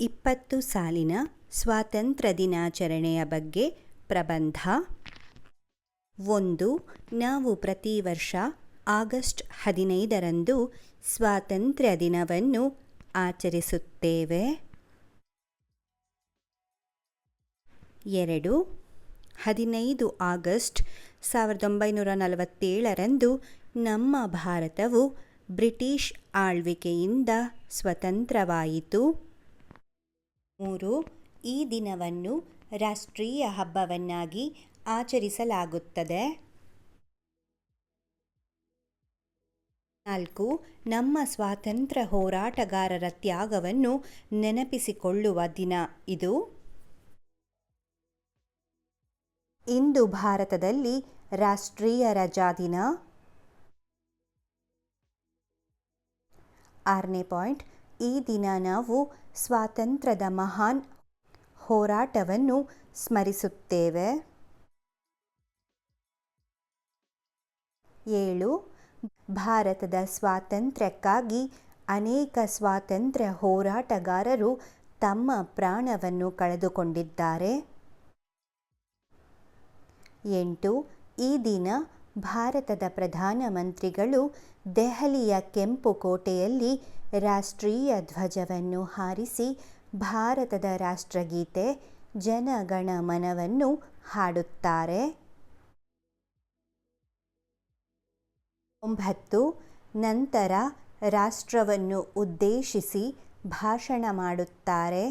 ಇಪ್ಪತ್ತು ಸಾಲಿನ ಸ್ವಾತಂತ್ರ್ಯ ದಿನಾಚರಣೆಯ ಬಗ್ಗೆ ಪ್ರಬಂಧ. ಒಂದು, ನಾವು ಪ್ರತಿ ವರ್ಷ ಆಗಸ್ಟ್ ಹದಿನೈದರಂದು ಸ್ವಾತಂತ್ರ್ಯ ದಿನವನ್ನು ಆಚರಿಸುತ್ತೇವೆ. ಎರಡು, ಹದಿನೈದು ಆಗಸ್ಟ್ ಸಾವಿರದ ಒಂಬೈನೂರ ನಲವತ್ತೇಳರಂದು ನಮ್ಮ ಭಾರತವು ಬ್ರಿಟಿಷ್ ಆಳ್ವಿಕೆಯಿಂದ ಸ್ವತಂತ್ರವಾಯಿತು. ಮೂರು, ಈ ದಿನವನ್ನು ರಾಷ್ಟ್ರೀಯ ಹಬ್ಬವನ್ನಾಗಿ ಆಚರಿಸಲಾಗುತ್ತದೆ. ನಾಲ್ಕು, ನಮ್ಮ ಸ್ವಾತಂತ್ರ್ಯ ಹೋರಾಟಗಾರರ ತ್ಯಾಗವನ್ನು ನೆನಪಿಸಿಕೊಳ್ಳುವ ದಿನ ಇದು. ಇಂದು ಭಾರತದಲ್ಲಿ ರಾಷ್ಟ್ರೀಯ ರಜಾ ದಿನ. ಆರನೇ ಪಾಯಿಂಟ್, ಈ ದಿನ ನಾವು ಸ್ವಾತಂತ್ರ್ಯದ ಮಹಾನ್ ಹೋರಾಟವನ್ನು ಸ್ಮರಿಸುತ್ತೇವೆ. ಏಳು. ಭಾರತದ ಸ್ವಾತಂತ್ರ್ಯಕ್ಕಾಗಿ ಅನೇಕ ಸ್ವಾತಂತ್ರ್ಯ ಹೋರಾಟಗಾರರು ತಮ್ಮ ಪ್ರಾಣವನ್ನು ಕಳೆದುಕೊಂಡಿದ್ದಾರೆ. ಎಂಟು. ಈ ದಿನ ಭಾರತದ ಪ್ರಧಾನಮಂತ್ರಿಗಳು ದೆಹಲಿಯ ಕೆಂಪು ಕೋಟೆಯಲ್ಲಿ ರಾಷ್ಟ್ರೀಯ ಧ್ವಜವನ್ನು ಹಾರಿಸಿ ಭಾರತದ ರಾಷ್ಟ್ರಗೀತೆ ಜನಗಣ ಮನವನ್ನು ಹಾಡುತ್ತಾರೆ. ಒಂಬತ್ತು, ನಂತರ ರಾಷ್ಟ್ರವನ್ನು ಉದ್ದೇಶಿಸಿ ಭಾಷಣ ಮಾಡುತ್ತಾರೆ.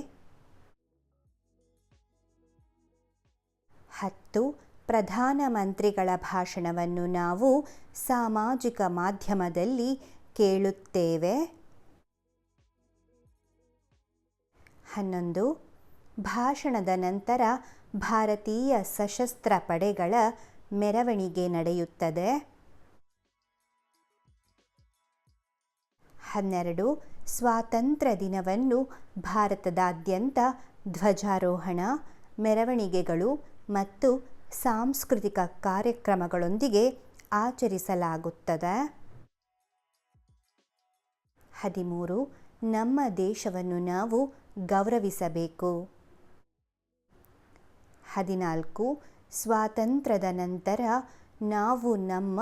ಹತ್ತು ಪ್ರಧಾನಮಂತ್ರಿಗಳ ಭಾಷಣವನ್ನು ನಾವು ಸಾಮಾಜಿಕ ಮಾಧ್ಯಮದಲ್ಲಿ ಕೇಳುತ್ತೇವೆ. ಹನ್ನೊಂದು, ಭಾಷಣದ ನಂತರ ಭಾರತೀಯ ಸಶಸ್ತ್ರ ಪಡೆಗಳ ಮೆರವಣಿಗೆ ನಡೆಯುತ್ತದೆ. ಹನ್ನೆರಡು, ಸ್ವಾತಂತ್ರ್ಯ ದಿನವನ್ನು ಭಾರತದಾದ್ಯಂತ ಧ್ವಜಾರೋಹಣ, ಮೆರವಣಿಗೆಗಳು ಮತ್ತು ಸಾಂಸ್ಕೃತಿಕ ಕಾರ್ಯಕ್ರಮಗಳೊಂದಿಗೆ ಆಚರಿಸಲಾಗುತ್ತದೆ. ಹದಿಮೂರು, ನಮ್ಮ ದೇಶವನ್ನು ನಾವು ಗೌರವಿಸಬೇಕು. ಹದಿನಾಲ್ಕು, ಸ್ವಾತಂತ್ರ್ಯದ ನಂತರ ನಾವು ನಮ್ಮ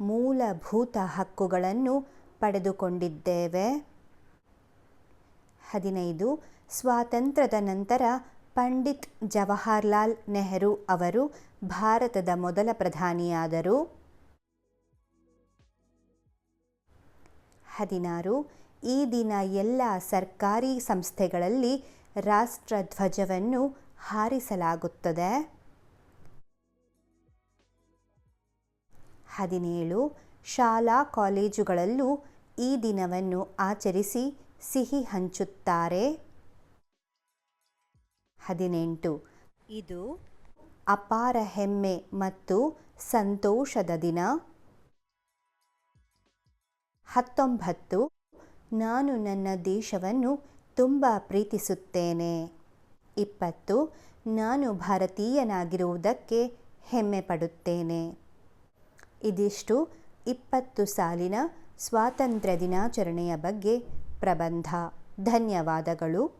ಮೂಲಭೂತ ಹಕ್ಕುಗಳನ್ನು ಪಡೆದುಕೊಂಡಿದ್ದೇವೆ. ಹದಿನೈದು, ಸ್ವಾತಂತ್ರ್ಯದ ನಂತರ ಪಂಡಿತ್ ಜವಾಹರ್ಲಾಲ್ ನೆಹರು ಅವರು ಭಾರತದ ಮೊದಲ ಪ್ರಧಾನಿಯಾದರು. ಹದಿನಾರು, ಈ ದಿನ ಎಲ್ಲ ಸರ್ಕಾರಿ ಸಂಸ್ಥೆಗಳಲ್ಲಿ ರಾಷ್ಟ್ರಧ್ವಜವನ್ನು ಹಾರಿಸಲಾಗುತ್ತದೆ. ಹದಿನೇಳು, ಶಾಲಾ ಕಾಲೇಜುಗಳಲ್ಲೂ ಈ ದಿನವನ್ನು ಆಚರಿಸಿ ಸಿಹಿ ಹಂಚುತ್ತಾರೆ. ಹದಿನೆಂಟು. ಇದು ಅಪಾರ ಹೆಮ್ಮೆ ಮತ್ತು ಸಂತೋಷದ ದಿನ. ಹತ್ತೊಂಬತ್ತು. ನಾನು ನನ್ನ ದೇಶವನ್ನು ತುಂಬ ಪ್ರೀತಿಸುತ್ತೇನೆ. ಇಪ್ಪತ್ತು. ನಾನು ಭಾರತೀಯನಾಗಿರುವುದಕ್ಕೆ ಹೆಮ್ಮೆ ಪಡುತ್ತೇನೆ. ಇದಿಷ್ಟು ಇಪ್ಪತ್ತು ಸಾಲಿನ ಸ್ವಾತಂತ್ರ್ಯ ದಿನಾಚರಣೆಯ ಬಗ್ಗೆ ಪ್ರಬಂಧ. ಧನ್ಯವಾದಗಳು.